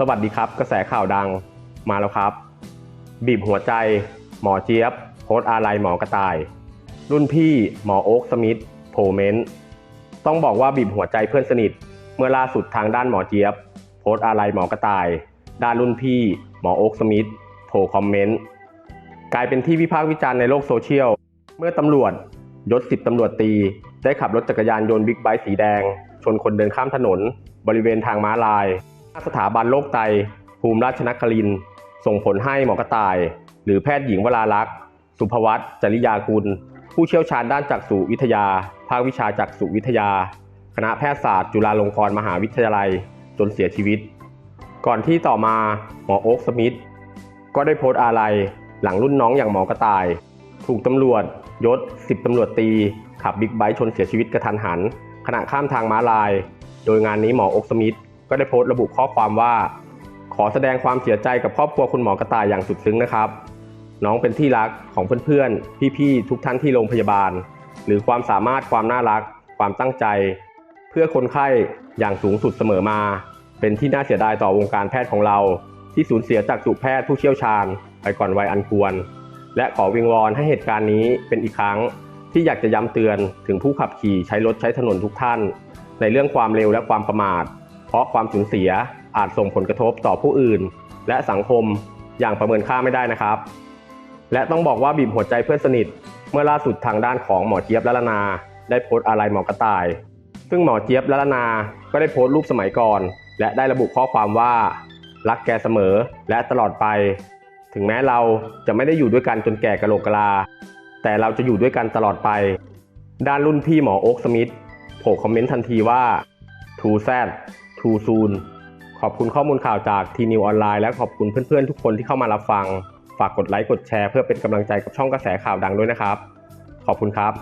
สวัสดีครับกระแสข่าวดังมาแล้วครับ บีบหัวใจ หมอเจี๊ยบ โพส์อาลัยหมอกระต่าย รุ่นพี่หมอโอ๊กสมิธโพเมนต์ต้องบอกว่าบีบหัวใจเพื่อนสนิท เมื่อล่าสุดทางด้านหมอเจี๊ยบ โพส์อาลัยหมอกระต่าย ด้านรุ่นพี่ หมอโอ๊กสมิธโพคอมเมนต์กลายเป็นที่วิพากษ์วิจารณ์ในโลกโซเชียล เมื่อตำรวจยศสิบตำรวจตี ได้ขับรถจักรยานยนต์บิ๊กไบค์สีแดง ชนคนเดินข้ามถนน บริเวณทางม้าลาย สถาบันโรคไต ภูมิราชนคริน ส่งผลให้หมอกระต่าย หรือแพทย์หญิงวราลักษ์ สุภวัตจริยากุล ผู้เชี่ยวชาญด้านจักษุวิทยา ภาควิชาจักษุวิทยา คณะแพทยศาสตร์ จุฬาลงกรณ์มหาวิทยาลัย จนเสียชีวิต ก่อนที่ต่อมาหมอโอ๊กสมิธก็ได้โพสต์อาลัยหลังรุ่นน้องอย่างหมอกระต่าย ถูกตำรวจยศ 10ตำรวจตี ขับบิ๊กไบค์ชนเสียชีวิตกระทันหันขณะข้ามทางม้าลาย โดยงานนี้หมอโอ๊กสมิธ ก็ได้โพสต์ระบุข้อความว่า ขอแสดงความเสียใจกับครอบครัวคุณหมอกระต่ายอย่างสุดซึ้งนะครับ น้องเป็นที่รักของเพื่อนๆ พี่ๆ ทุกท่านที่โรงพยาบาล หรือความสามารถความน่ารัก ความตั้งใจ เพื่อคนไข้อย่างสูงสุดเสมอมา เป็นที่น่าเสียดายต่อวงการแพทย์ของเรา ที่สูญเสียจากจุแพทย์ผู้เชี่ยวชาญ ไปก่อนวัยอันควร และขอวิงวอนให้เหตุการณ์นี้เป็นอีกครั้งที่อยากจะย้ำเตือนถึงผู้ขับขี่ใช้รถใช้ถนนทุกท่าน ในเรื่องความเร็วและความประมาท ราะความสูญเสียอาจส่งผลกระทบต่อผู้อื่น และสังคมอย่างประเมินค่าไม่ได้นะครับ และต้องบอกว่าบีบหัวใจเพื่อนสนิท เมื่อล่าสุดทางด้านของหมอเจี๊ยบละลนา ได้โพสต์อะไรหมอกระต่าย ซึ่งหมอเจี๊ยบละลนา ก็ได้โพสต์รูปสมัยก่อน และได้ระบุข้อความว่า รักแกเสมอและตลอดไป ถึงแม้เราจะไม่ได้อยู่ด้วยกันจนแก่กะโหลกกะลา แต่เราจะอยู่ด้วยกันตลอดไป ด้านรุ่นพี่หมอโอ๊กสมิธโผล่คอมเมนต์ทันทีว่า too ทูซูนขอบคุณข้อมูลข่าวจากทีนิวออนไลน์และขอบคุณเพื่อนๆ ทุกคนที่เข้ามารับฟัง ฝากกดไลค์กดแชร์เพื่อเป็นกำลังใจกับช่องกระแสข่าวดังด้วยนะครับ ขอบคุณครับ